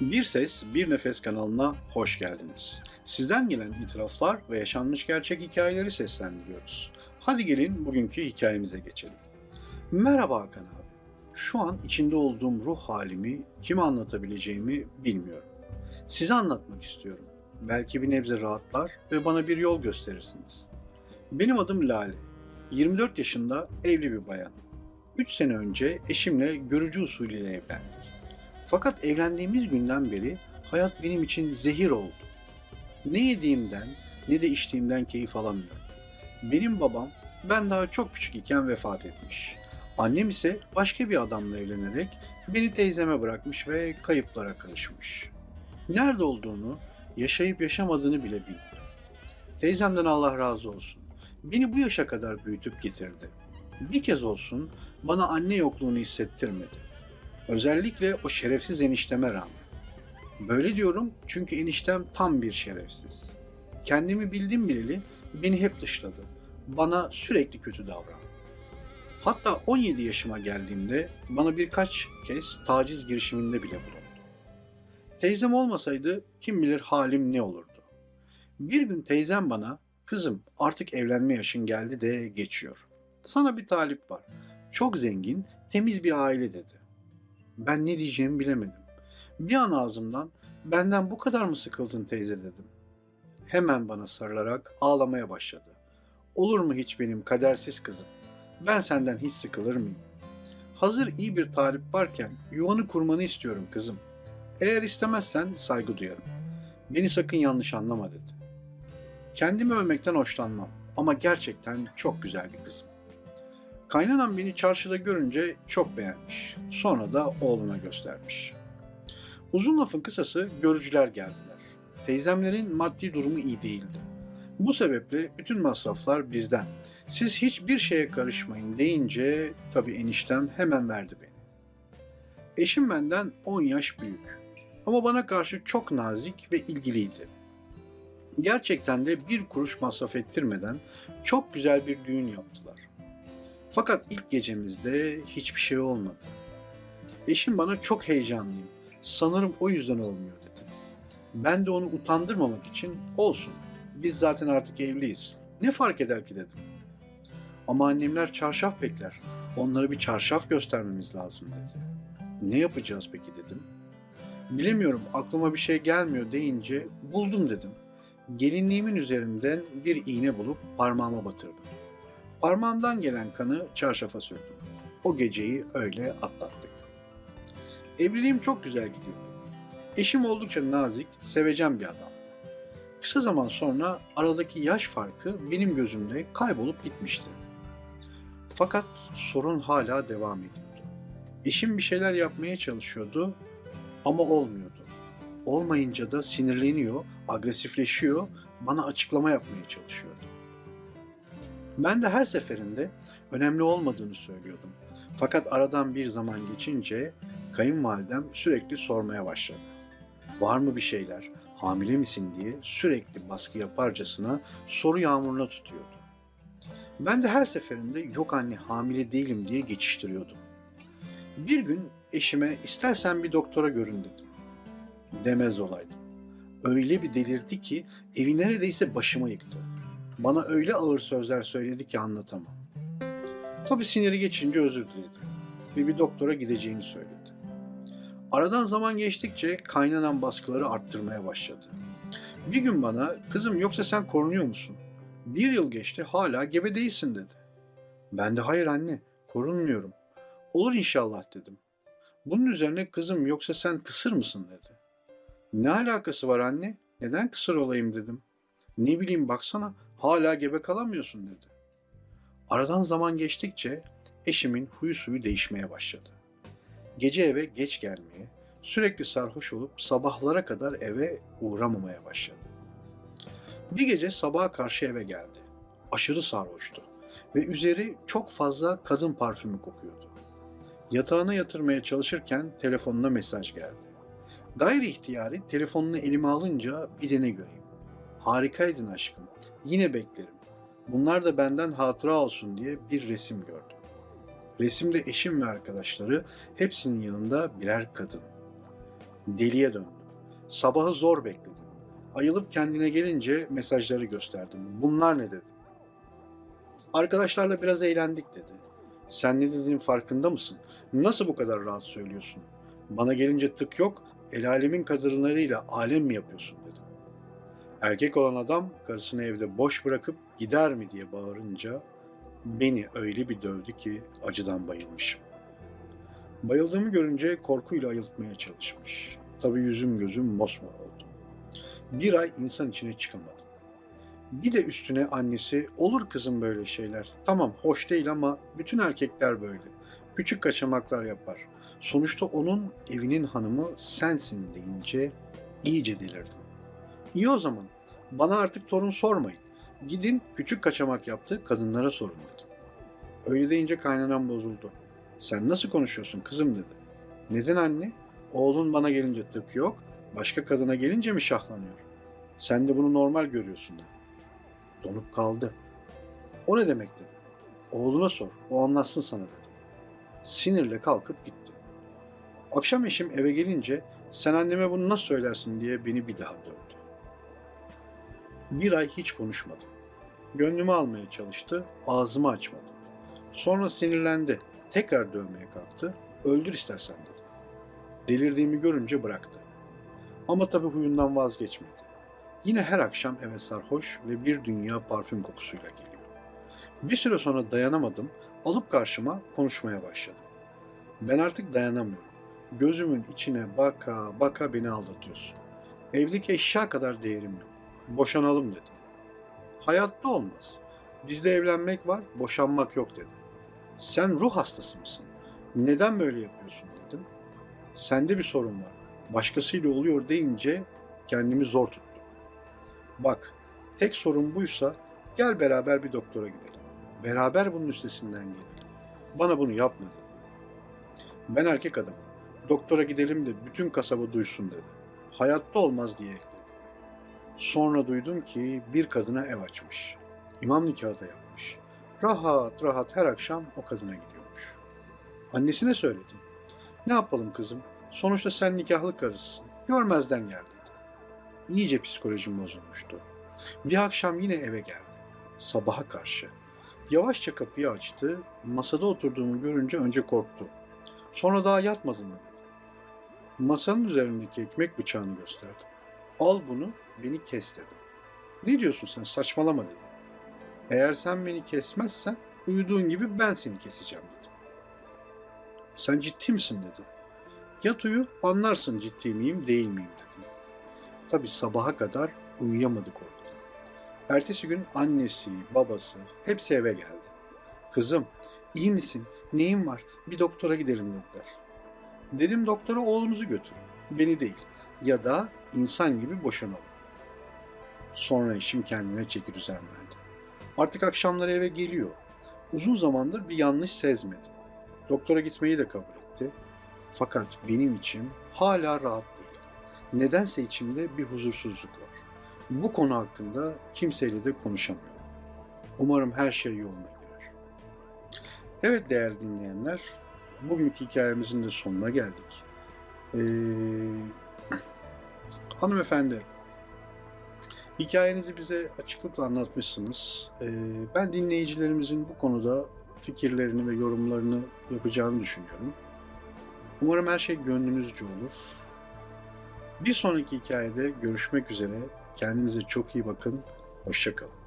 Bir Ses Bir Nefes kanalına hoş geldiniz. Sizden gelen itiraflar ve yaşanmış gerçek hikayeleri seslendiriyoruz. Hadi gelin bugünkü hikayemize geçelim. Merhaba Hakan abi. Şu an içinde olduğum ruh halimi kime anlatabileceğimi bilmiyorum. Size anlatmak istiyorum. Belki bir nebze rahatlar ve bana bir yol gösterirsiniz. Benim adım Lale. 24 yaşında evli bir bayan. 3 sene önce eşimle görücü usulüyle evlendik. Fakat evlendiğimiz günden beri hayat benim için zehir oldu. Ne yediğimden ne de içtiğimden keyif alamıyorum. Benim babam ben daha çok küçük iken vefat etmiş. Annem ise başka bir adamla evlenerek beni teyzeme bırakmış ve kayıplara karışmış. Nerede olduğunu, yaşayıp yaşamadığını bile bilmiyorum. Teyzemden Allah razı olsun. Beni bu yaşa kadar büyütüp getirdi. Bir kez olsun bana anne yokluğunu hissettirmedi. Özellikle o şerefsiz enişteme rağmen. Böyle diyorum çünkü eniştem tam bir şerefsiz. Kendimi bildim bileli beni hep dışladı. Bana sürekli kötü davrandı. Hatta 17 yaşıma geldiğimde bana birkaç kez taciz girişiminde bile bulundu. Teyzem olmasaydı kim bilir halim ne olurdu. Bir gün teyzem bana, kızım artık evlenme yaşın geldi de geçiyor. Sana bir talip var. Çok zengin, temiz bir aile dedi. Ben ne diyeceğimi bilemedim. Bir an ağzımdan benden bu kadar mı sıkıldın teyze dedim. Hemen bana sarılarak ağlamaya başladı. Olur mu hiç benim kadersiz kızım? Ben senden hiç sıkılır mıyım? Hazır iyi bir talip varken yuvanı kurmanı istiyorum kızım. Eğer istemezsen saygı duyarım. Beni sakın yanlış anlama dedi. Kendimi övmekten hoşlanmam ama gerçekten çok güzel bir kızım. Kaynanam beni çarşıda görünce çok beğenmiş. Sonra da oğluna göstermiş. Uzun lafın kısası görücüler geldiler. Teyzemlerin maddi durumu iyi değildi. Bu sebeple bütün masraflar bizden. Siz hiçbir şeye karışmayın deyince tabii eniştem hemen verdi beni. Eşim benden 10 yaş büyük. Ama bana karşı çok nazik ve ilgiliydi. Gerçekten de bir kuruş masraf ettirmeden çok güzel bir düğün yaptılar. Fakat ilk gecemizde hiçbir şey olmadı. Eşim bana çok heyecanlıyım. Sanırım o yüzden olmuyor dedi. Ben de onu utandırmamak için olsun. Biz zaten artık evliyiz. Ne fark eder ki dedim. Ama annemler çarşaf bekler. Onlara bir çarşaf göstermemiz lazım dedi. Ne yapacağız peki dedim. Bilemiyorum aklıma bir şey gelmiyor deyince buldum dedim. Gelinliğimin üzerinden bir iğne bulup parmağıma batırdım. Parmağımdan gelen kanı çarşafa sürdüm. O geceyi öyle atlattık. Evliliğim çok güzel gidiyordu. Eşim oldukça nazik, sevecen bir adamdı. Kısa zaman sonra aradaki yaş farkı benim gözümde kaybolup gitmişti. Fakat sorun hala devam ediyordu. Eşim bir şeyler yapmaya çalışıyordu ama olmuyordu. Olmayınca da sinirleniyor, agresifleşiyor, bana açıklama yapmaya çalışıyordu. Ben de her seferinde önemli olmadığını söylüyordum. Fakat aradan bir zaman geçince kayınvalidem sürekli sormaya başladı. Var mı bir şeyler, hamile misin diye sürekli baskı yaparcasına soru yağmuruna tutuyordu. Ben de her seferinde yok anne hamile değilim diye geçiştiriyordum. Bir gün eşime istersen bir doktora görün dedim. Demez olaydım. Öyle bir delirdi ki evi neredeyse başıma yıktı. Bana öyle ağır sözler söyledi ki anlatamam. Tabii siniri geçince özür diledi ve bir doktora gideceğini söyledi. Aradan zaman geçtikçe kaynanan baskıları arttırmaya başladı. Bir gün bana kızım yoksa sen korunuyor musun? Bir yıl geçti hala gebe değilsin dedi. Ben de hayır anne korunmuyorum. Olur inşallah dedim. Bunun üzerine kızım yoksa sen kısır mısın dedi. Ne alakası var anne? Neden kısır olayım dedim. Ne bileyim baksana hala gebe kalamıyorsun dedi. Aradan zaman geçtikçe eşimin huyu suyu değişmeye başladı. Gece eve geç gelmeye, sürekli sarhoş olup sabahlara kadar eve uğramamaya başladı. Bir gece sabaha karşı eve geldi. Aşırı sarhoştu ve üzeri çok fazla kadın parfümü kokuyordu. Yatağına yatırmaya çalışırken telefonuna mesaj geldi. Gayri ihtiyari telefonunu elime alınca bir de ne göreyim. Harikaydın aşkım. Yine beklerim. Bunlar da benden hatıra olsun diye bir resim gördüm. Resimde eşim ve arkadaşları hepsinin yanında birer kadın. Deliye döndüm. Sabahı zor bekledim. Ayılıp kendine gelince mesajları gösterdim. Bunlar ne dedi. Arkadaşlarla biraz eğlendik dedi. Sen ne dediğinin farkında mısın? Nasıl bu kadar rahat söylüyorsun? Bana gelince tık yok, el alemin kadınlarıyla alem mi yapıyorsun dedi. Erkek olan adam karısını evde boş bırakıp gider mi diye bağırınca beni öyle bir dövdü ki acıdan bayılmışım. Bayıldığımı görünce korkuyla ayıltmaya çalışmış. Tabii yüzüm gözüm mosmor oldu. Bir ay insan içine çıkamadım. Bir de üstüne annesi olur kızım böyle şeyler. Tamam hoş değil ama bütün erkekler böyle. Küçük kaçamaklar yapar. Sonuçta onun evinin hanımı sensin deyince iyice delirdim. İyi o zaman. Bana artık torun sormayın. Gidin küçük kaçamak yaptı kadınlara sorun dedim. Öyle deyince kaynanam bozuldu. Sen nasıl konuşuyorsun kızım dedi. Neden anne? Oğlun bana gelince tık yok, başka kadına gelince mi şahlanıyor? Sen de bunu normal görüyorsun dedi. Donup kaldı. O ne demek dedi. Oğluna sor, o anlatsın sana dedi. Sinirle kalkıp gitti. Akşam eşim eve gelince sen anneme bunu nasıl söylersin diye beni bir daha dövdü. Bir ay hiç konuşmadım. Gönlümü almaya çalıştı, ağzımı açmadım. Sonra sinirlendi, tekrar dövmeye kalktı, öldür istersen dedi. Delirdiğimi görünce bıraktı. Ama tabii huyundan vazgeçmedi. Yine her akşam eve sarhoş ve bir dünya parfüm kokusuyla geliyor. Bir süre sonra dayanamadım, alıp karşıma konuşmaya başladım. Ben artık dayanamıyorum. Gözümün içine baka baka beni aldatıyorsun. Evdeki eşya kadar değerim yok. Boşanalım dedim. Hayatta olmaz. Bizde evlenmek var, boşanmak yok dedim. Sen ruh hastası mısın? Neden böyle yapıyorsun dedim. Sende bir sorun var. Başkasıyla oluyor deyince kendimi zor tuttum. Bak, tek sorun buysa gel beraber bir doktora gidelim. Beraber bunun üstesinden gelelim. Bana bunu yapma dedi. Ben erkek adamım. Doktora gidelim de bütün kasaba duysun dedi. Hayatta olmaz diye ekledi. Sonra duydum ki bir kadına ev açmış. İmam nikahı da yapmış. Rahat rahat her akşam o kadına gidiyormuş. Annesine söyledim. Ne yapalım kızım? Sonuçta sen nikahlı karısın. Görmezden gel dedi. İyice psikolojim bozulmuştu. Bir akşam yine eve geldi. Sabaha karşı. Yavaşça kapıyı açtı. Masada oturduğumu görünce önce korktu. Sonra daha yatmadın mı. Masanın üzerindeki ekmek bıçağını gösterdim. Al bunu, beni kes dedim. Ne diyorsun sen, saçmalama dedim. Eğer sen beni kesmezsen, uyuduğun gibi ben seni keseceğim dedim. Sen ciddi misin dedi. Yat uyu, anlarsın ciddi miyim, değil miyim dedim. Tabi sabaha kadar uyuyamadı korkudan. Ertesi gün annesi, babası hepsi eve geldi. Kızım, iyi misin? Neyin var? Bir doktora gidelim dediler. Dedim doktora oğlunuzu götür. Beni değil. Ya da insan gibi boşanalım. Sonra eşim kendine çeki düzen verdi. Artık akşamları eve geliyor. Uzun zamandır bir yanlış sezmedim. Doktora gitmeyi de kabul etti. Fakat benim içim hala rahat değil. Nedense içimde bir huzursuzluk var. Bu konu hakkında kimseyle de konuşamıyorum. Umarım her şey yoluna girer. Evet değerli dinleyenler, bugünkü hikayemizin de sonuna geldik. Ee, hanımefendi, hikayenizi bize açıklıkla anlatmışsınız. Ee, ben dinleyicilerimizin bu konuda fikirlerini ve yorumlarını yapacağını düşünüyorum. Umarım her şey gönlünüzce olur. Bir sonraki hikayede görüşmek üzere. Kendinize çok iyi bakın. Hoşçakalın.